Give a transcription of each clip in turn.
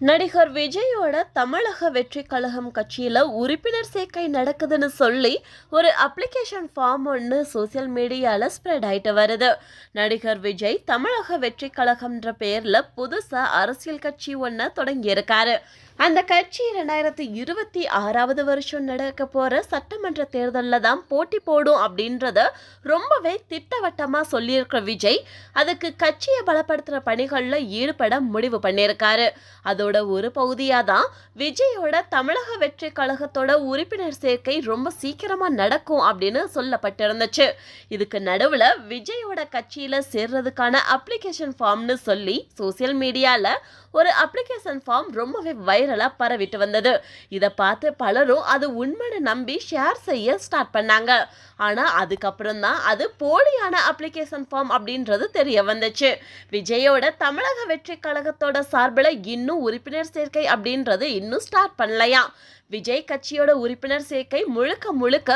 நடிகர் விஜயோட தமிழக வெற்றி கழகம் கட்சியில் உறுப்பினர் சேர்க்கை நடக்குதுன்னு சொல்லி ஒரு அப்ளிகேஷன் ஃபார்ம் ஒன்று சோசியல் மீடியாவில் ஸ்ப்ரெட் ஆகிட்டு வருது. நடிகர் விஜய் தமிழக வெற்றி கழகம்ன்ற பேரில் புதுசாக அரசியல் கட்சி ஒன்று தொடங்கியிருக்காரு. அந்த கட்சி ரெண்டாயிரத்தி இருபத்தி ஆறாவது வருஷம் நடக்க போகிற சட்டமன்ற தேர்தலில் தான் போட்டி போடும் அப்படின்றத ரொம்பவே திட்டவட்டமாக சொல்லியிருக்கிற விஜய் அதுக்கு கட்சியை பலப்படுத்துகிற பணிகளில் ஈடுபட முடிவு பண்ணியிருக்காரு. அதோட ஒரு பகுதியாக தான் விஜயோட தமிழக வெற்றி கழகத்தோட உறுப்பினர் சேர்க்கை ரொம்ப சீக்கிரமாக நடக்கும் அப்படின்னு சொல்லப்பட்டிருந்துச்சு. இதுக்கு நடுவில் விஜயோட கட்சியில் சேர்றதுக்கான அப்ளிகேஷன் ஃபார்ம்னு சொல்லி சோசியல் மீடியாவில் ஒரு அப்ளிகேஷன் ஃபார்ம் ரொம்பவே வைரலாக பரவிட்டு வந்தது. இதை பார்த்து பலரும் அது உண்மைன்னு நம்பி ஷேர் செய்ய ஸ்டார்ட் பண்ணாங்க. ஆனால் அதுக்கப்புறம் தான் அது போலியான அப்ளிகேஷன் ஃபார்ம் அப்படின்றது தெரிய வந்துச்சு. விஜயோட தமிழக வெற்றி கழகத்தோட சார்பில் இன்னும் உறுப்பினர் சேர்க்கை அப்படின்றது இன்னும் ஸ்டார்ட் பண்ணலையா? விஜய் கட்சியோட உறுப்பினர் சேர்க்கை முழுக்க முழுக்க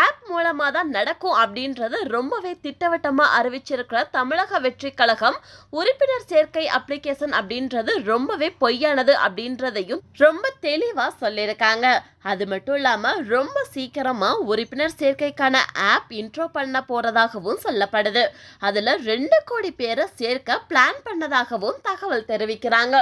ஆப் மூலமாக தான் நடக்கும் அப்படின்றது ரொம்பவே திட்டவட்டமாக அறிவிச்சிருக்கிற தமிழக வெற்றி கழகம் உறுப்பினர் சேர்க்கை அப்ளிகேஷன் அப்படின்றது ரொம்பவே பொய்யானது அப்படின்றதையும் ரொம்ப தெளிவாக சொல்லியிருக்காங்க. அது மட்டும் இல்லாமல் ரொம்ப சீக்கிரமாக உறுப்பினர் சேர்க்கைக்கான ஆப் இன்ட்ரோ பண்ண போகிறதாகவும் சொல்லப்படுது. அதில் ரெண்டு கோடி பேரை சேர்க்க பிளான் பண்ணதாகவும் தகவல் தெரிவிக்கிறாங்க.